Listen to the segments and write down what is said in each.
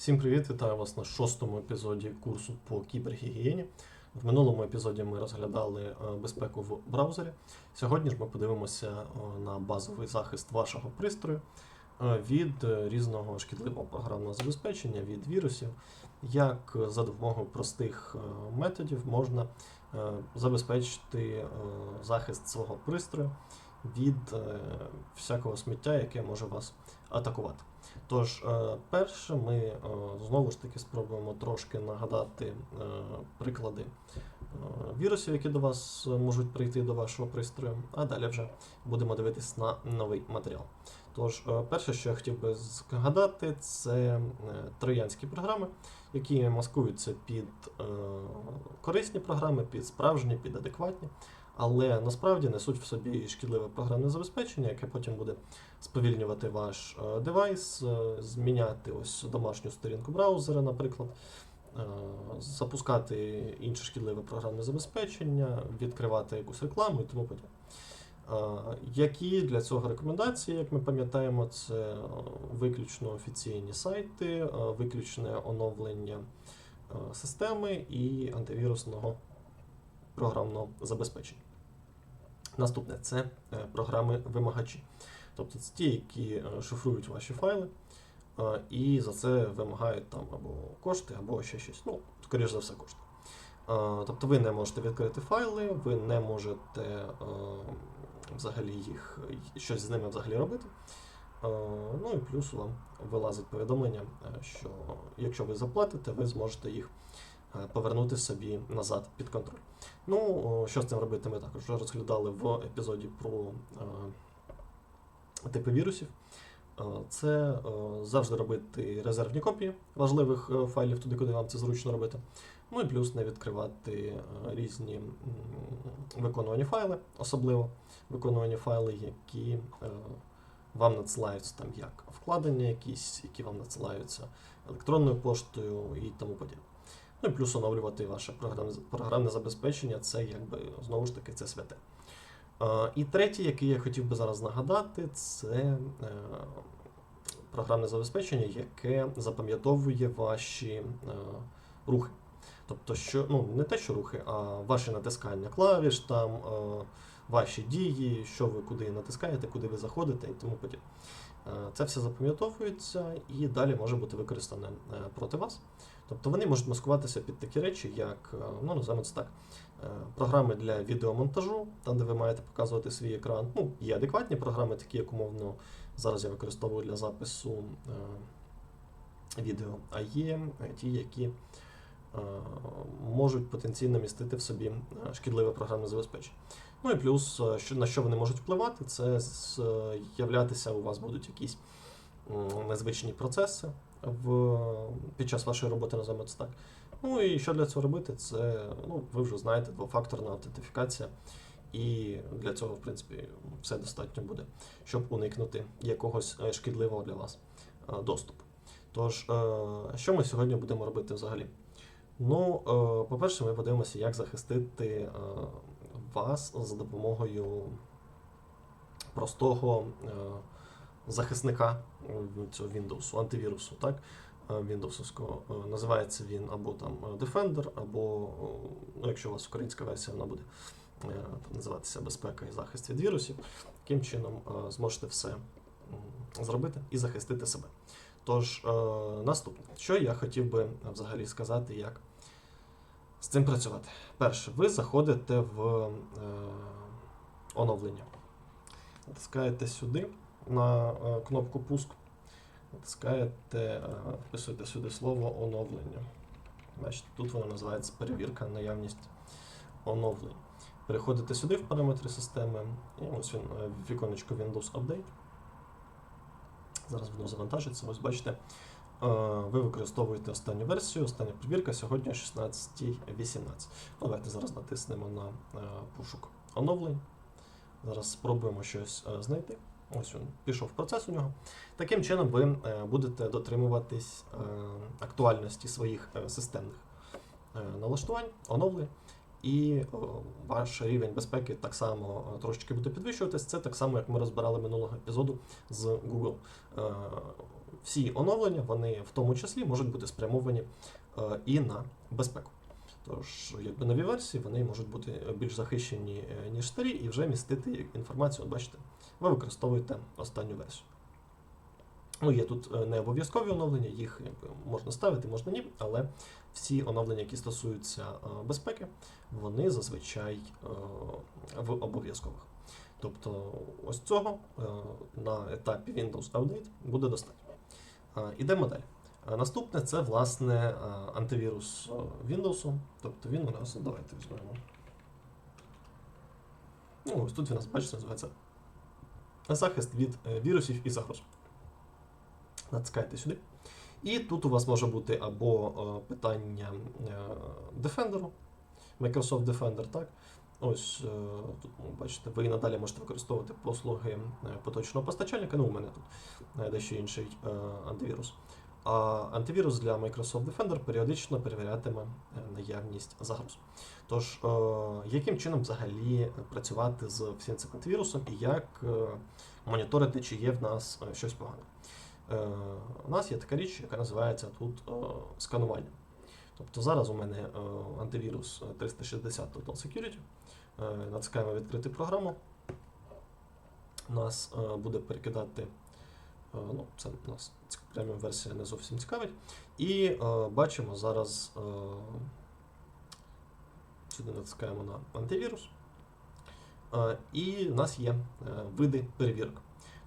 Всім привіт! Вітаю вас на шостому епізоді курсу по кібергігієні. В минулому епізоді ми розглядали е, безпеку в браузері. Сьогодні ж ми подивимося е, на базовий захист вашого пристрою е, від різного шкідливого програмного забезпечення, від вірусів, як за допомогою простих методів можна забезпечити захист свого пристрою від е, всякого сміття, яке може вас атакувати. Тож, е, перше, ми е, знову ж таки спробуємо трошки нагадати приклади вірусів, які до вас можуть прийти до вашого пристрою, а далі вже будемо дивитись на новий матеріал. Тож, перше, що я хотів би згадати, це троянські програми, які маскуються під корисні програми, під справжні, під адекватні, але насправді несуть в собі шкідливе програмне забезпечення, яке потім буде сповільнювати ваш е, девайс, е, зміняти ось домашню сторінку браузера, наприклад, е, запускати інше шкідливе програмне забезпечення, відкривати якусь рекламу і тому подібне. Які для цього рекомендації, як ми пам'ятаємо, це виключно офіційні сайти, виключне оновлення системи і антивірусного програмного забезпечення. Наступне це е, програми-вимагачі. Тобто це ті, які е, шифрують ваші файли, е, і за це вимагають там або кошти, або ще щось. Ну, скоріш за все, кошти. Тобто ви не можете відкрити файли, ви не можете взагалі їх щось з ними взагалі робити. Ну і плюс вам вилазить повідомлення, що якщо ви заплатите, ви зможете їх повернути собі назад під контроль. Ну, що з цим робити, ми також вже розглядали в епізоді про е, типи вірусів. Е, Це е, завжди робити резервні копії важливих файлів туди, куди вам це зручно робити. Ну і плюс не відкривати різні виконувані файли, особливо виконувані файли, які вам надсилаються там як вкладення якісь, які вам надсилаються електронною поштою і тому подібне. Ну і плюс оновлювати ваше програмне, забезпечення, це якби знову ж таки це святе. І третє, який я хотів би зараз нагадати, це е, програмне забезпечення, яке запам'ятовує ваші е, рухи. Тобто, що ну не те, що рухи, а ваші натискання клавіш, там е, ваші дії, що ви куди натискаєте, куди ви заходите і тому подібне. Е, Це все запам'ятовується і далі може бути використане е, проти вас. Тобто вони можуть маскуватися під такі речі, як, е, ну, називаємо це так, програми для відеомонтажу, там, де ви маєте показувати свій екран. Ну, є адекватні програми, такі, як умовно зараз я використовую для запису відео, а є ті, які можуть потенційно містити в собі шкідливе програмне забезпечення. Ну і плюс, е, на що вони можуть впливати, це з'являтися у вас будуть якісь незвичні процеси в, під час вашої роботи, це так. Ну і що для цього робити? Це, ну, ви вже знаєте, двофакторна аутентифікація. І для цього, в принципі, все достатньо буде, щоб уникнути якогось е, шкідливого для вас е, доступу. Тож, е, що ми сьогодні будемо робити взагалі? Ну, е, по-перше, ми подивимося, як захистити е, вас за допомогою простого е, захисника цього Windows, антивірусу, так? е, Е, Називається він або там Defender, або, ну, якщо у вас українська версія, вона буде там, називатися Безпека і захист від вірусів. Таким чином зможете все зробити і захистити себе. Тож, наступне, що я хотів би взагалі сказати, як з цим працювати. Перше, ви заходите в е, оновлення. Натискаєте сюди на е, кнопку пуск. Натискаєте, е, вписуєте сюди слово оновлення. Бачите, тут воно називається перевірка наявність оновлень. Переходите сюди в параметри системи, і ось він е, віконечко Windows Update. Зараз воно завантажиться. Ось бачите, ви використовуєте останню версію, остання перевірка сьогодні 16.18. Ну, Давайте зараз натиснемо на е, пошук оновлень. Зараз спробуємо щось е, знайти. Ось він пішов процес у нього. Таким чином, ви е, будете дотримуватись е, актуальності своїх е, системних е, налаштувань, оновлень. І ваш рівень безпеки так само е, трошечки буде підвищуватись. Це так само, як ми розбирали минулого епізоду з Google. Всі оновлення, вони в тому числі можуть бути спрямовані е, і на безпеку. Тож, якби нові версії, вони можуть бути більш захищені, е, ніж старі, і вже містити інформацію. Бачите, ви використовуєте останню версію. Ну, є тут е, не обов'язкові оновлення, їх якби, можна ставити, можна ні, але всі оновлення, які стосуються безпеки, вони зазвичай в обов'язкових. Тобто, ось цього на етапі Windows Update буде достатньо. Е, Ідемо далі. Е, Наступне це власне е, антивірус Windows. Тобто він у нас, давайте візьмемо. Ну, ось тут він у нас, бачите, називається захист від вірусів і загроз. Натискайте сюди. І тут у вас може бути або питання Defender, Microsoft Defender, так? Ось е, тут ну, бачите, ви і надалі можете використовувати послуги е, поточного постачальника. Ну, у мене тут е, дещо інший антивірус. А антивірус для Microsoft Defender періодично перевірятиме наявність загроз. Тож, яким чином взагалі працювати з всім цим антивірусом і як моніторити, чи є в нас щось погане? У нас є така річ, яка називається тут сканування. Тобто зараз у мене е, антивірус 360 Total Security. Е, Натискаємо відкрити програму. Нас е, буде перекидати. е, Ну, це нас преміум версія не зовсім цікавить. І е, бачимо зараз е, сюди натискаємо на антивірус. Е, і в нас є е, види перевірок.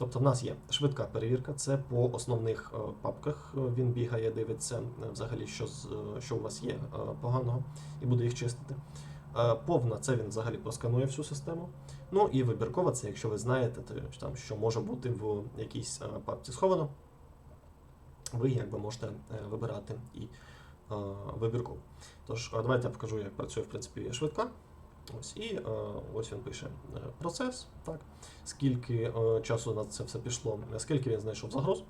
Тобто в нас є швидка перевірка, це по основних е, папках е, він бігає, дивиться е, взагалі, що, що у вас є поганого, і буде їх чистити. Повна це він взагалі просканує всю систему. Ну і вибіркова це, якщо ви знаєте, то, там, що може бути в якійсь папці сховано, ви якби можете вибирати і вибіркову. Тож, давайте я покажу, як працює в принципі швидка. Ось і е, ось він пише е, процес, так, скільки е, часу на це все пішло, скільки він знайшов загроз,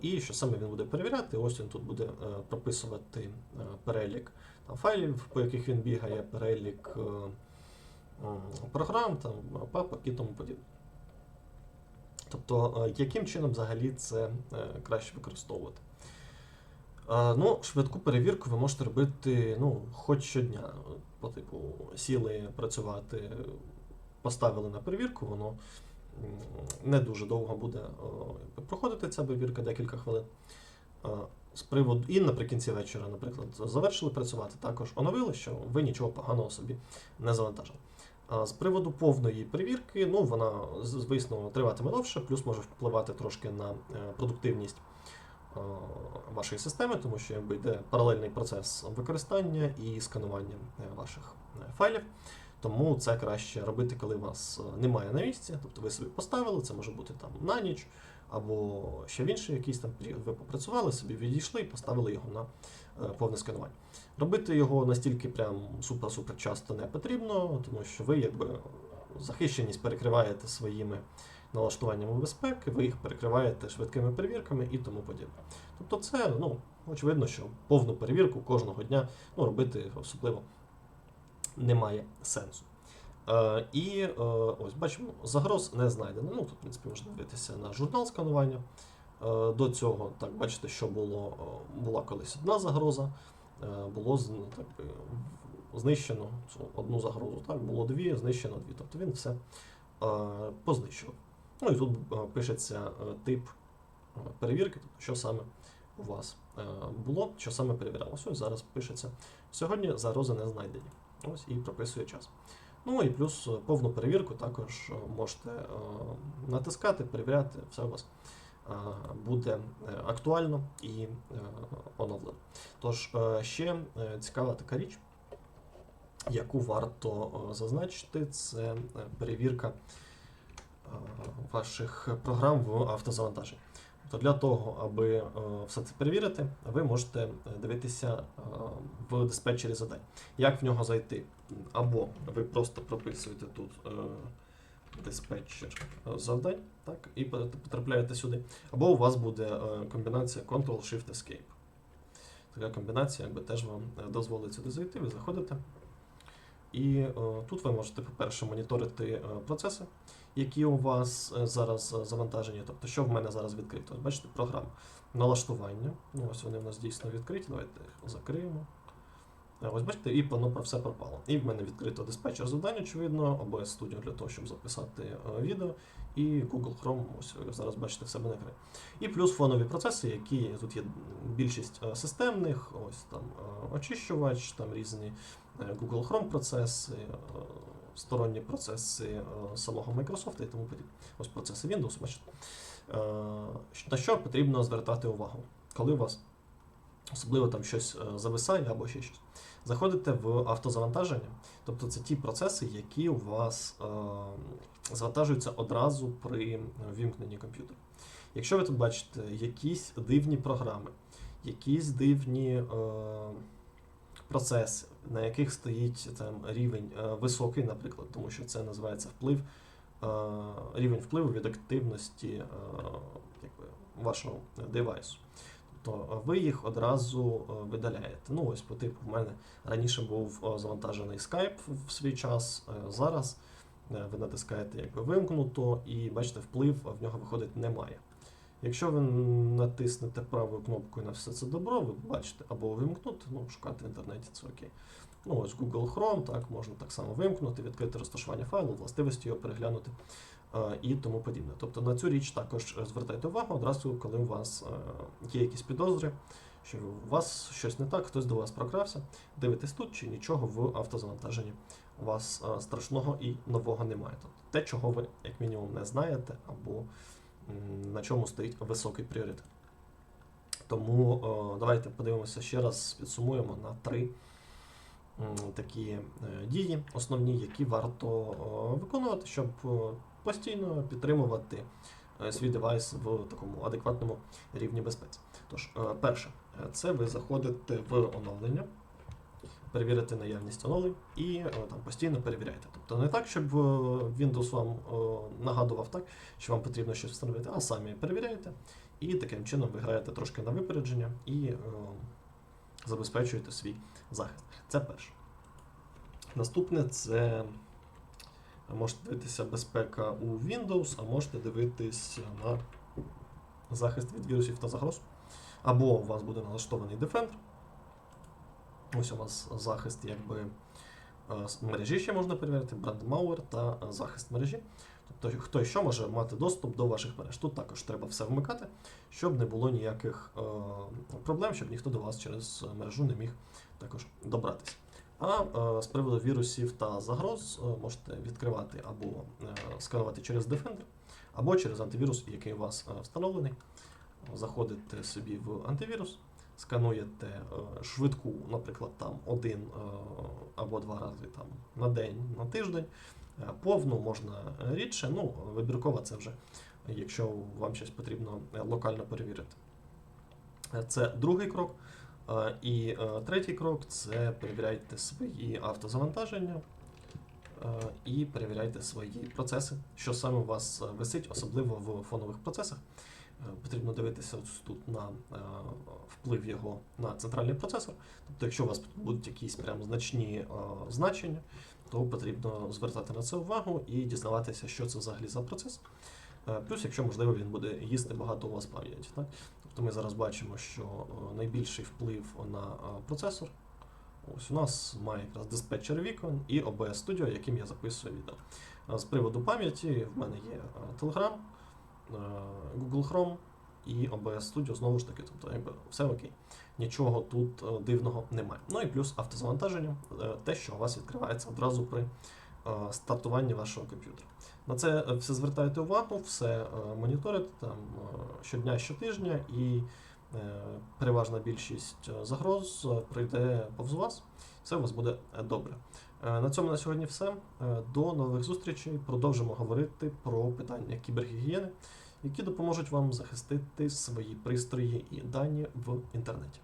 і що саме він буде перевіряти. Ось він тут буде прописувати перелік там, файлів, по яких він бігає, перелік програм, там, папок і тому подібне. Тобто, яким чином взагалі це краще використовувати? Е, Ну, швидку перевірку ви можете робити ну, хоч щодня. По типу, сіли працювати, поставили на перевірку, воно не дуже довго буде е, проходити ця перевірка, декілька хвилин. Е, З приводу, і наприкінці вечора, наприклад, завершили працювати, також оновили, що ви нічого поганого собі не завантажили. З приводу повної перевірки, ну вона звісно триватиме довше, плюс може впливати трошки на продуктивність вашої системи, тому що якби йде паралельний процес використання і сканування е, ваших е, файлів. Тому це краще робити, коли вас е, немає на місці. Тобто ви собі поставили, це може бути там на ніч, або ще в інший якийсь там період. Ви попрацювали, собі відійшли і поставили його на е, повне сканування. Робити його настільки прям супер-супер часто не потрібно, тому що ви якби захищеність перекриваєте своїми налаштуваннями безпеки, ви їх перекриваєте швидкими перевірками і тому подібне. Тобто, це ну, очевидно, що повну перевірку кожного дня ну, робити особливо немає сенсу. Е, і е, ось бачимо, загроз не знайдено. Ну, тут, в принципі, можна дивитися на журнал сканування. Е, до цього, так, бачите, що було, е, була колись одна загроза, е, було ну, так, би, знищено цю одну загрозу. Так, було дві, знищено дві. Тобто він все е, познищував. Ну і тут е, пишеться е, тип е, перевірки, тобто що саме у вас було, що саме перевірялося. Ось зараз пишеться. Сьогодні загрози не знайдені. Ось і прописує час. Ну і плюс повну перевірку також можете натискати, перевіряти, все у вас буде актуально і оновлено. Тож ще цікава така річ, яку варто зазначити, це перевірка ваших програм в автозавантаженні. Тобто для того, аби е, все це перевірити, ви можете е, дивитися е, в диспетчері задань. Як в нього зайти? Або ви просто прописуєте тут е, диспетчер е, завдань, так, і потрапляєте сюди. Або у вас буде е, комбінація Ctrl-Shift-Escape. Така комбінація якби теж вам е, дозволить сюди зайти, ви заходите. І е, тут ви можете, по-перше, моніторити е, процеси, які у вас е, зараз завантажені. Тобто, що в мене зараз відкрито. Бачите, програма налаштування. Ну, ось вони в нас дійсно відкриті. Давайте їх закриємо. Ось бачите, і воно про все пропало. І в мене відкрито диспетчер завдань, очевидно, OBS Studio для того, щоб записати відео, і Google Chrome, ось зараз бачите в себе на екрані. І плюс фонові процеси, які тут є більшість системних, ось там очищувач, там різні Google Chrome процеси, е, сторонні процеси е, самого Microsoft і тому подібне. Ось процеси Windows, бачите. Е, На що потрібно звертати увагу, коли у вас особливо там щось е, зависає або ще щось. Заходите в автозавантаження, тобто це ті процеси, які у вас е, завантажуються одразу при вімкненні комп'ютера. Якщо ви тут бачите якісь дивні програми, якісь дивні е, процеси, на яких стоїть там рівень е, високий, наприклад, тому що це називається вплив, е, рівень впливу від активності е, якби, вашого девайсу то ви їх одразу видаляєте. Ну, ось по типу, в мене раніше був завантажений Skype в свій час. Зараз ви натискаєте якби вимкнуто, і бачите, вплив в нього виходить немає. Якщо ви натиснете правою кнопкою на все це добро, ви бачите або вимкнути, ну, шукати в інтернеті це окей. Ну, ось Google Chrome, так, можна так само вимкнути, відкрити розташування файлу, властивості його переглянути е, і тому подібне. Тобто на цю річ також звертайте увагу одразу, коли у вас е, є якісь підозри, що у вас щось не так, хтось до вас прокрався, дивитесь тут, чи нічого в автозавантаженні у вас е, страшного і нового немає. Тобто те, чого ви, як мінімум, не знаєте, або на чому стоїть високий пріоритет. Тому давайте подивимося ще раз, підсумуємо на три такі е, дії, основні, які варто виконувати, щоб постійно підтримувати е, свій девайс в такому адекватному рівні безпеки. Тож, е, перше, це ви заходите в оновлення, перевірите наявність оновлень і е, там постійно перевіряєте. Тобто не так, щоб е, Windows вам е, нагадував так, що вам потрібно щось встановити, а самі перевіряєте, і таким чином ви граєте трошки на випередження і забезпечуєте свій захист. Це перше. Наступне це можете дивитися безпека у Windows, а можете дивитись на захист від вірусів та загроз. Або у вас буде налаштований Defender. Ось у вас захист якби е, мережі ще можна перевірити, брендмауер та е, захист мережі. Тобто хто і що може мати доступ до ваших мереж. Тут також треба все вмикати, щоб не було ніяких е, проблем, щоб ніхто до вас через мережу не міг також добратися. А е, з приводу вірусів та загроз е, можете відкривати або е, сканувати через Defender, або через антивірус, який у вас е, встановлений. Заходите собі в антивірус, скануєте е, швидку, наприклад, там один е, або два рази там, на день, на тиждень. Е, Повну можна рідше, ну, вибірково це вже, якщо вам щось потрібно локально перевірити. Це другий крок. І третій крок це перевіряйте свої автозавантаження і перевіряйте свої процеси, що саме у вас висить, особливо в фонових процесах. Е, Потрібно дивитися тут на е, вплив його на центральний процесор. Тобто, якщо у вас будуть якісь прям значні е, значення, то потрібно звертати на це увагу і дізнаватися, що це взагалі за процес. Плюс, якщо можливо, він буде їсти багато у вас пам'яті. Тобто ми зараз бачимо, що найбільший вплив на процесор. Ось у нас має якраз диспетчер вікон і OBS Studio, яким я записую відео. З приводу пам'яті в мене є Telegram, Google Chrome і OBS Studio знову ж таки, тобто якби все окей. Нічого тут е, дивного немає. Ну і плюс автозавантаження, е, те, що у вас відкривається одразу при е, стартуванні вашого комп'ютера. На це е, все звертайте увагу, все е, моніторите там е, щодня, щотижня, і е, переважна більшість е, загроз е, пройде повз вас. Все у вас буде е, добре. Е, На цьому на сьогодні все. Е, До нових зустрічей. Продовжимо говорити про питання кібергігієни, які допоможуть вам захистити свої пристрої і дані в інтернеті.